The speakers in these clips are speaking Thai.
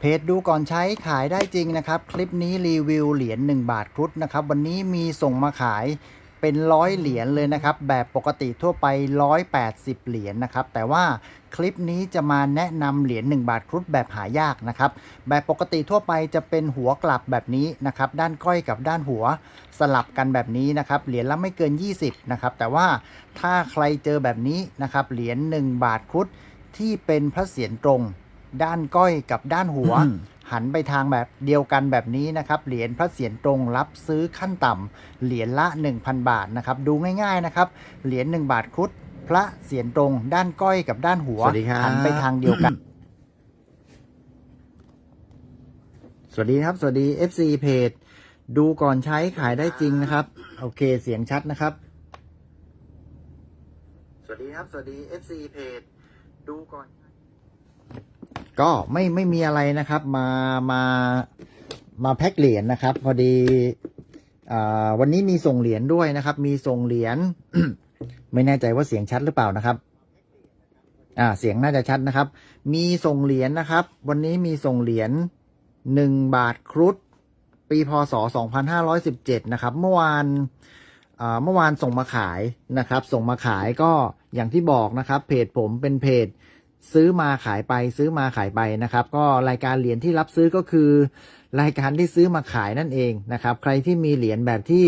เพจดูก่อนใช้ขายได้จริงนะครับ คลิปนี้รีวิวเหรียญ1บาทครุฑนะครับ วันนี้มีส่งมาขายเป็นร้อยเหรียญเลยนะครับ แบบปกติทั่วไป 180 เหรียญนะครับ แต่ว่าคลิปนี้จะมาแนะนำเหรียญ1บาทครุฑแบบหายากนะครับ แบบปกติทั่วไปจะเป็นหัวกลับแบบนี้นะครับ ด้านก้อยกับด้านหัวสลับกันแบบนี้นะครับ เหรียญละไม่เกิน 20 นะครับ แต่ว่าถ้าใครเจอแบบนี้นะครับ เหรียญ1บาทครุฑที่เป็นพระเศียรตรง ด้านก้อยกับด้านหัว หันไปทางแบบเดียวกันแบบนี้นะครับ เหรียญพระเศียรตรงรับซื้อขั้นต่ำเหรียญละ 1,000 บาทนะครับ ดูง่ายๆนะครับ เหรียญ1บาทครุฑพระเศียรตรง ด้านก้อยกับด้านหัว สวัสดีครับ หันไปทางเดียวกัน สวัสดีครับ สวัสดี FC เพจดูก่อนใช้ขายได้จริงนะครับ โอเคเสียงชัดนะครับ สวัสดีครับ สวัสดี FC เพจดูก่อน ก็ไม่ไม่มีอะไรนะครับ มามามาแพ็คเหรียญนะครับ พอดีอวันนี้มีส่งเหรียญด้วยนะครับ มีส่งเหรียญไม่แน่ใจว่าเสียงชัดหรือเปล่านะครับ อ่า เสียงน่าจะชัดนะครับ มีส่งเหรียญนะครับ วันนี้มีส่งเหรียญหนึ่งบาทครุฑปีพศ2517นห้าร้อยสิบเจ็ดนะครับ เมื่อวานเมื่อวานส่งมาขายนะครับ ส่งมาขายก็อย่างที่บอกนะครับ เพจผมเป็นเพจ ซื้อมาขายไปซื้อมาขายไปนะครับ ก็รายการเหรียญที่รับซื้อก็คือ รายการที่ซื้อมาขายนั่นเองนะครับ ใครที่มีเหรียญแบบที่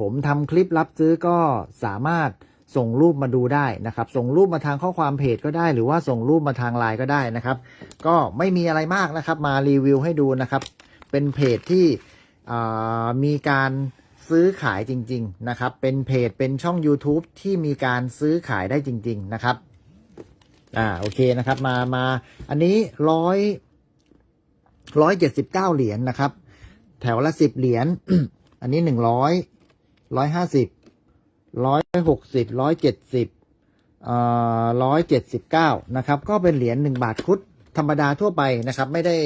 ผมทำคลิปรับซื้อก็สามารถส่งรูปมาดูได้นะครับ ส่งรูปมาทางข้อความเพจก็ได้ หรือว่าส่งรูปมาทางไลน์ก็ได้นะครับ ก็ไม่มีอะไรมากนะครับ มารีวิวให้ดูนะครับ เป็นเพจที่มีการซื้อขายจริง ๆ นะครับ เป็นเพจเป็นช่อง YouTube ที่มีการซื้อขายได้จริง ๆ นะครับ อ่าโอเคนะครับ มามาอันนี้ร้อยร้อยเจ็ดสิบเก้าเหรียญนะครับ แถวละสิบเหรียญอันนี้หนึ่งร้อยร้อยห้าสิบร้อยหกสิบร้อยเจ็ดสิบอ่าร้อยเจ็ดสิบเก้านะครับ ก็เป็นเหรียญหนึ่งบาทครุฑธรรมดาทั่วไปนะครับ ไม่ได้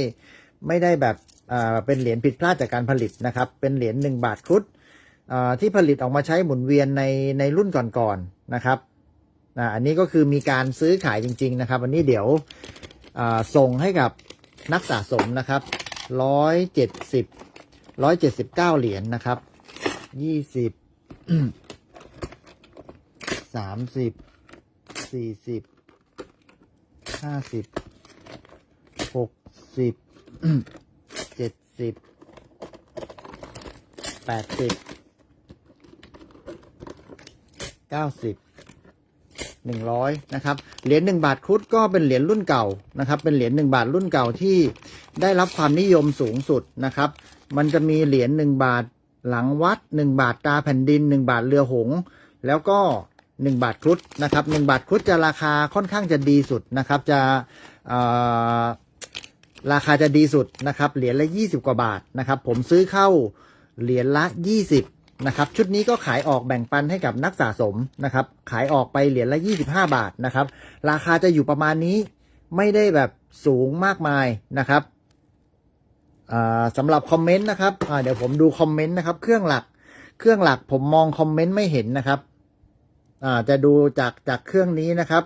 ไม่ได้แบบอ่าเป็นเหรียญผิดพลาดจากการผลิตนะครับ เป็นเหรียญหนึ่งบาทครุฑอ่าที่ผลิตออกมาใช้หมุนเวียนในในรุ่นก่อนๆนะครับ อ่าอันนี้ก็คือมีการซื้อขายจริง ๆ นะครับ อันนี้เดี๋ยวส่งให้กับนักสะสมนะครับร้อยเจ็ดสิบร้อยเจ็ดสิบเก้าเหรียญนะครับยี่สิบสามสิบสี่สิบห้าสิบหกสิบเจ็ดสิบแปดสิบเก้าสิบ หนึ่งร้อยนะครับเหรียญหนึ่งบาทครุฑก็เป็นเหรียญรุ่นเก่านะครับ เป็นเหรียญหนึ่งบาทรุ่นเก่าที่ได้รับความนิยมสูงสุดนะครับ มันจะมีเหรียญหนึ่งบาทหลังวัดหนึ่งบาทตาแผ่นดินหนึ่งบาทเรือหง แล้วก็หนึ่งบาทครุฑนะครับหนึ่งบาทครุฑจะราคาค่อนข้างจะดีสุดนะครับ จะราคาจะดีสุดนะครับ เหรียญละยี่สิบกว่าบาทนะครับ ผมซื้อเข้าเหรียญละยี่สิบ นะครับชุดนี้ก็ขายออกแบ่งปันให้กับนักสะสมนะครับขายออกไปเหรียญละ 25 บาทนะครับราคาจะอยู่ประมาณนี้ไม่ได้แบบสูงมากมายนะครับสำหรับคอมเมนต์นะครับเดี๋ยวผมดูคอมเมนต์นะครับ เครื่องหลักเครื่องหลักผมมองคอมเมนต์ไม่เห็นนะครับจะดูจากจากเครื่องนี้นะครับ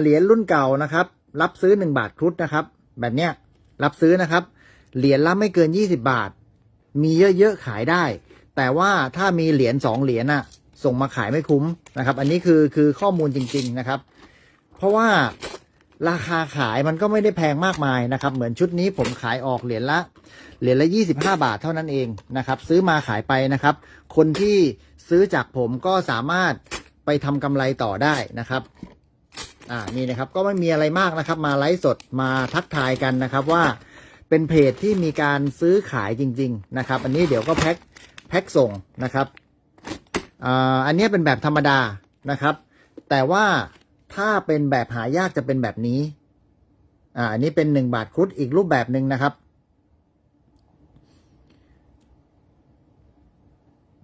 เหรียญรุ่นเก่านะครับ รับซื้อ 1 บาทครุฑนะครับ แบบเนี้ยรับซื้อนะครับ เหรียญละไม่เกิน 20 บาท มีเยอะๆขายได้ แต่ว่าถ้ามีเหรียญสองเหรียญน่ะส่งมาขายไม่คุ้มนะครับ อันนี้คือคือข้อมูลจริง ๆนะครับ เพราะว่าราคาขายมันก็ไม่ได้แพงมากมายนะครับ เหมือนชุดนี้ผมขายออกเหรียญละเหรียญละ 25 บาทเท่านั้นเองนะครับ ซื้อมาขายไปนะครับ คนที่ซื้อจากผมก็สามารถไปทำกำไรต่อได้นะครับอ่านี่นะครับก็ไม่มีอะไรมากนะครับ มาไลฟ์สดมาทักทายกันนะครับว่า เป็นเพจที่มีการซื้อขายจริง ๆ นะครับ อันนี้เดี๋ยวก็แพ็คแพ็คส่งนะครับอันนี้เป็นแบบธรรมดานะครับ แต่ว่าถ้าเป็นแบบหายากจะเป็นแบบนี้อ่าอันนี้เป็นหนึ่งบาทครุฑอีกรูปแบบหนึ่งนะครับ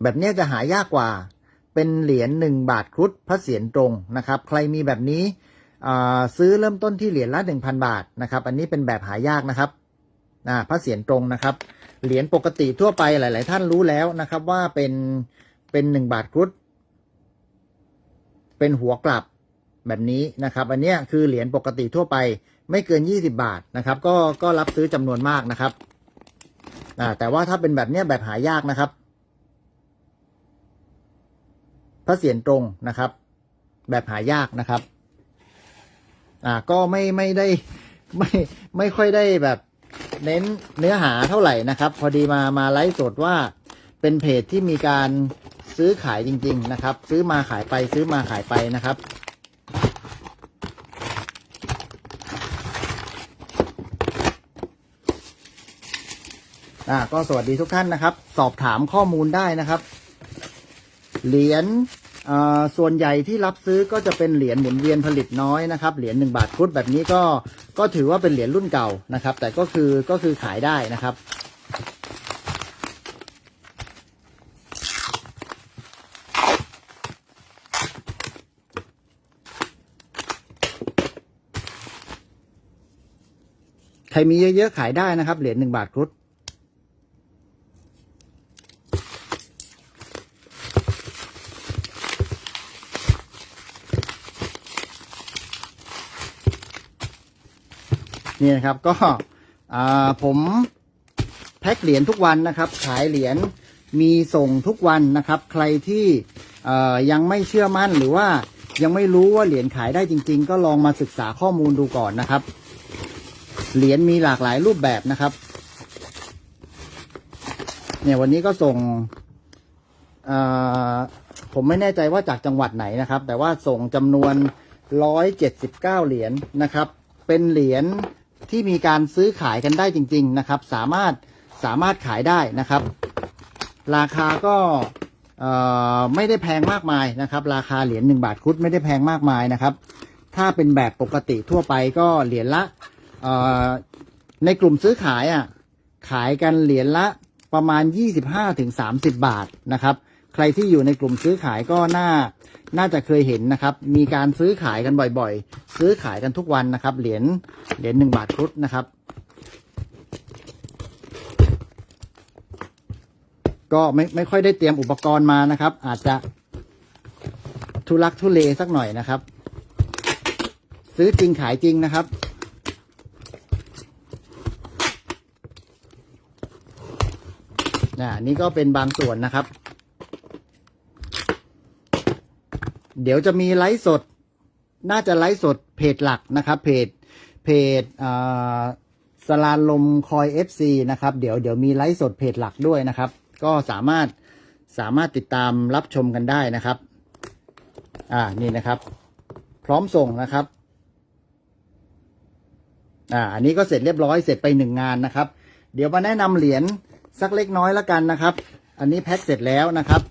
แบบนี้จะหายากกว่า เป็นเหรียญหนึ่งบาทครุฑพระเศียรตรงนะครับ ใครมีแบบนี้ซื้อเริ่มต้นที่เหรียญละหนึ่งพันบาทนะครับ อันนี้เป็นแบบหายากนะครับ อ่าพระเศียรตรงนะครับ เหรียญปกติทั่วไปหลาย ๆ ท่านรู้แล้วนะครับ ว่าเป็นเป็นหนึ่งบาทครุฑเป็นหัวกลับแบบนี้นะครับ อันนี้คือเหรียญปกติทั่วไปไม่เกิน 20 บาทนะครับ ก็ก็รับซื้อจำนวนมากนะครับแต่ว่าถ้าเป็นแบบเนี้ยแบบหายากนะครับ พระเศียรตรงนะครับ แบบหายากนะครับ อ่าก็ไม่ไม่ได้ไม่ไม่ค่อยได้แบบ เน้นเนื้อหาเท่าไหร่นะครับ พอดีมามาไลฟ์สดว่าเป็นเพจที่มีการซื้อขายจริง ๆ นะครับ ซื้อมาขายไปซื้อมาขายไปนะครับอ่าก็สวัสดีทุกท่านนะครับ สอบถามข้อมูลได้นะครับ เหรียญอ่าส่วนใหญ่ที่รับซื้อก็จะเป็นเหรียญหมุนเวียนผลิตน้อยนะครับ เหรียญหนึ่งบาทครุดแบบนี้ก็ ก็ถือว่าเป็นเหรียญรุ่นเก่านะครับ แต่ก็คือก็คือขายได้นะครับใครมีเยอะๆขายได้นะครับ เหรียญหนึ่งบาทครุฑ นี่นะครับก็ผมแพ็คเหรียญทุกวันนะครับ ขายเหรียญมีส่งทุกวันนะครับ ใครที่ยังไม่เชื่อมั่นหรือว่ายังไม่รู้ว่าเหรียญขายได้จริง ๆ ก็ลองมาศึกษาข้อมูลดูก่อนนะครับ เหรียญมีหลากหลายรูปแบบนะครับ เนี่ยวันนี้ก็ส่งผมไม่แน่ใจว่าจากจังหวัดไหนนะครับ แต่ว่าส่งจำนวน 179 เหรียญนะครับ เป็นเหรียญ ที่มีการซื้อขายกันได้จริง ๆนะครับ สามารถสามารถขายได้นะครับ ราคาก็เอ่อไม่ได้แพงมากมายนะครับ ราคาเหรียญหนึ่งบาทครุดไม่ได้แพงมากมายนะครับ ถ้าเป็นแบบปกติทั่วไปก็เหรียญละเอ่อในกลุ่มซื้อขายอะขายกันเหรียญละประมาณ 25-30ถึง30บาทนะครับ ใครที่อยู่ในกลุ่มซื้อขายก็น่า น่าจะเคยเห็นนะครับ มีการซื้อขายกันบ่อยๆ ซื้อขายกันทุกวันนะครับ เหรียญ เหรียญหนึ่งบาทครุฑนะครับ ก็ไม่ไม่ค่อยได้เตรียมอุปกรณ์มานะครับ อาจจะทุลักทุเลสักหน่อยนะครับ ซื้อจริงขายจริงนะครับนี่ก็เป็นบางส่วนนะครับ เดี๋ยวจะมีไลฟ์สด น่าจะไลฟ์สดเพจหลักนะครับ เพจเพจอ่าสลาลมคอย FC นะครับ เดี๋ยวเดี๋ยวมีไลฟ์สดเพจหลักด้วยนะครับ ก็สามารถสามารถติดตามรับชมกันได้นะครับ อ่านี่นะครับ พร้อมส่งนะครับ อ่า อันนี้ก็เสร็จเรียบร้อยเสร็จไปหนึ่งงานนะครับ เดี๋ยวมาแนะนำเหรียญสักเล็กน้อยแล้วกันนะครับ อันนี้แพ็คเสร็จแล้วนะครับ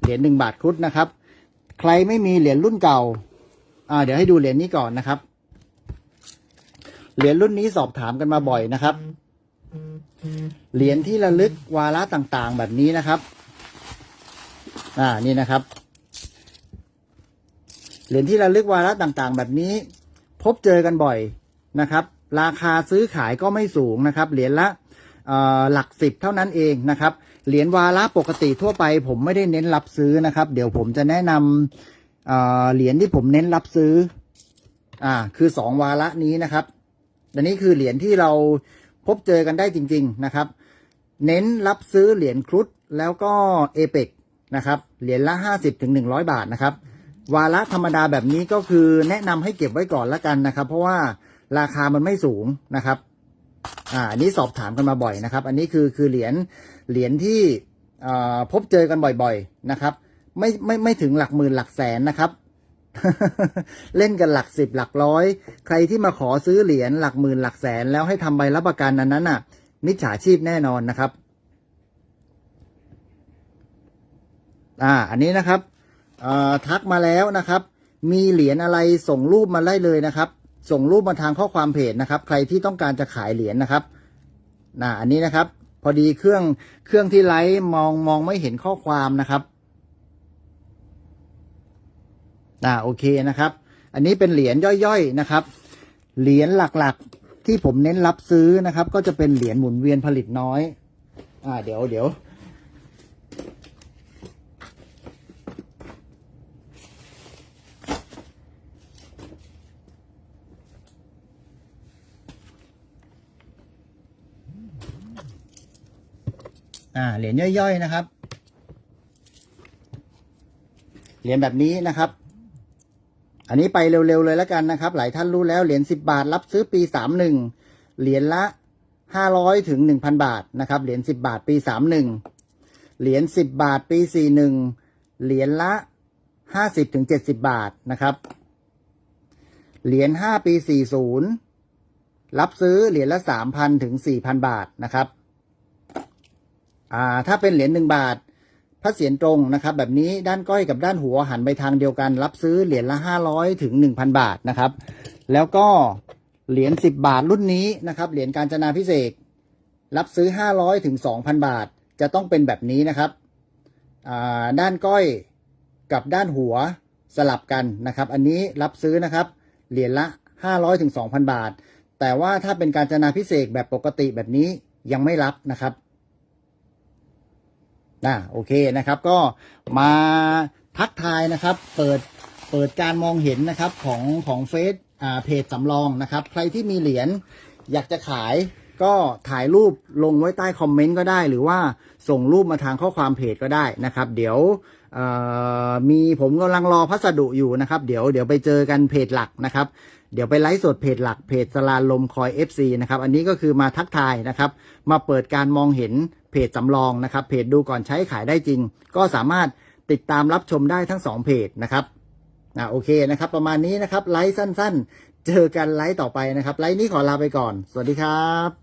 เหรียญหนึ่งบาทครุฑนะครับ ใครไม่มีเหรียญรุ่นเก่า อ่า เดี๋ยวให้ดูเหรียญนี้ก่อนนะครับ เหรียญรุ่นนี้สอบถามกันมาบ่อยนะครับ เหรียญที่ระลึกวาระต่างๆ แบบนี้นะครับ อ่า นี่นะครับ เหรียญที่ระลึกวาระต่างๆ แบบนี้ พบเจอกันบ่อยนะครับ ราคาซื้อขายก็ไม่สูงนะครับ เหรียญละหลักสิบเท่านั้นเองนะครับ เหรียญวาระปกติทั่วไป ผมไม่ได้เน้นรับซื้อนะครับ เดี๋ยวผมจะแนะนำเเหรียญที่ผมเน้นรับซื้อ อ่า คือสองวาระนี้นะครับอันนี้คือเหรียญที่เราพบเจอกันได้จริง ๆนะครับ เน้นรับซื้อเหรียญครุฑแล้วก็เอเปกนะครับเหรียญละห้าสิบถึงหนึ่งร้อยบาทนะครับ วาระธรรมดาแบบนี้ก็คือแนะนำให้เก็บไว้ก่อนละกันนะครับ เพราะว่าราคามันไม่สูงนะครับ อ่าอันนี้สอบถามกันมาบ่อยนะครับ อันนี้คือคือเหรียญเหรียญที่พบเจอกันบ่อยๆนะครับ ไม่ไม่ไม่ถึงหลักหมื่นหลักแสนนะครับ เล่นกันหลักสิบหลักร้อย ใครที่มาขอซื้อเหรียญหลักหมื่นหลักแสน แล้วให้ทำใบรับประกันอันนั้นน่ะ มิจฉาชีพแน่นอนนะครับ อ่า อันนี้นะครับทักมาแล้วนะครับ มีเหรียญอะไรส่งรูปมาได้เลยนะครับ ส่งรูปมาทางข้อความเพจนะครับ ใครที่ต้องการจะขายเหรียญนะครับน่ะอันนี้นะครับ พอดีเครื่องเครื่องที่ไลฟ์มองมองไม่เห็นข้อความนะครับอ่าโอเคนะครับ อันนี้เป็นเหรียญย่อยๆนะครับ เหรียญหลักๆที่ผมเน้นรับซื้อนะครับ ก็จะเป็นเหรียญหมุนเวียนผลิตน้อย อ่า เดี๋ยวเดี๋ยว อ่าเหรียญย่อยๆนะครับ เหรียญแบบนี้นะครับ อันนี้ไปเร็วๆเลยแล้วกันนะครับ หลายท่านรู้แล้วเหรียญสิบาท รับซื้อปีสามหนึ่งเหรียญละห้าร้อยถึงหนึ่งพันบาทนะครับ เหรียญสิบาทปีสามหนึ่งเหรียญสิบบาทปีสี่หนึ่งเหรียญละห้าสิบถึงเจ็ดสิบาทนะครับ เหรียญห้าปีสี่ศูนย์รับซื้อเหรียญละสามพันถึงสี่พันบาทนะครับ อ่าถ้าเป็นเหรียญหนึ่งบาทพระเศียรตรงนะครับ แบบนี้ด้านก้อยกับด้านหัวหันไปทางเดียวกัน รับซื้อเหรียญละห้าร้อยถึงหนึ่งพันบาทนะครับ แล้วก็เหรียญสิบบาทรุ่นนี้นะครับเหรียญการจนาพิเศษกรับซื้อห้าร้อยถึงสองพันบาท จะต้องเป็นแบบนี้นะครับด้านก้อยกับด้านหัวสลับกันนะครับ อันนี้รับซื้อนะครับเหรียญละห้าร้อยถึงสองพันบาท แต่ว่าถ้าเป็นการจนาพิเศษแบบปกติแบบนี้ยังไม่รับนะครับ น่าโอเคนะครับก็มาทักทายนะครับ เปิดเปิดการมองเห็นนะครับของของเฟซอ่าเพจสำรองนะครับ ใครที่มีเหรียญอยากจะขายก็ถ่ายรูปลงไว้ใต้คอมเมนต์ก็ได้ หรือว่าส่งรูปมาทางข้อความเพจก็ได้นะครับ เดี๋ยว มีผมกำลังรอพัสดุอยู่นะครับ เดี๋ยวเดี๋ยวไปเจอกันเพจหลักนะครับ เดี๋ยวไปไลฟ์สดเพจหลักเพจสลาลมคอย FC นะครับ อันนี้ก็คือมาทักทายนะครับ มาเปิดการมองเห็นเพจสำรองนะครับ เพจดูก่อนใช้ขายได้จริง ก็สามารถติดตามรับชมได้ทั้งสองเพจนะครับอ่าโอเคนะครับ ประมาณนี้นะครับไลฟ์สั้น ๆ เจอกันไลฟ์ต่อไปนะครับ ไลฟ์นี้ขอลาไปก่อน สวัสดีครับ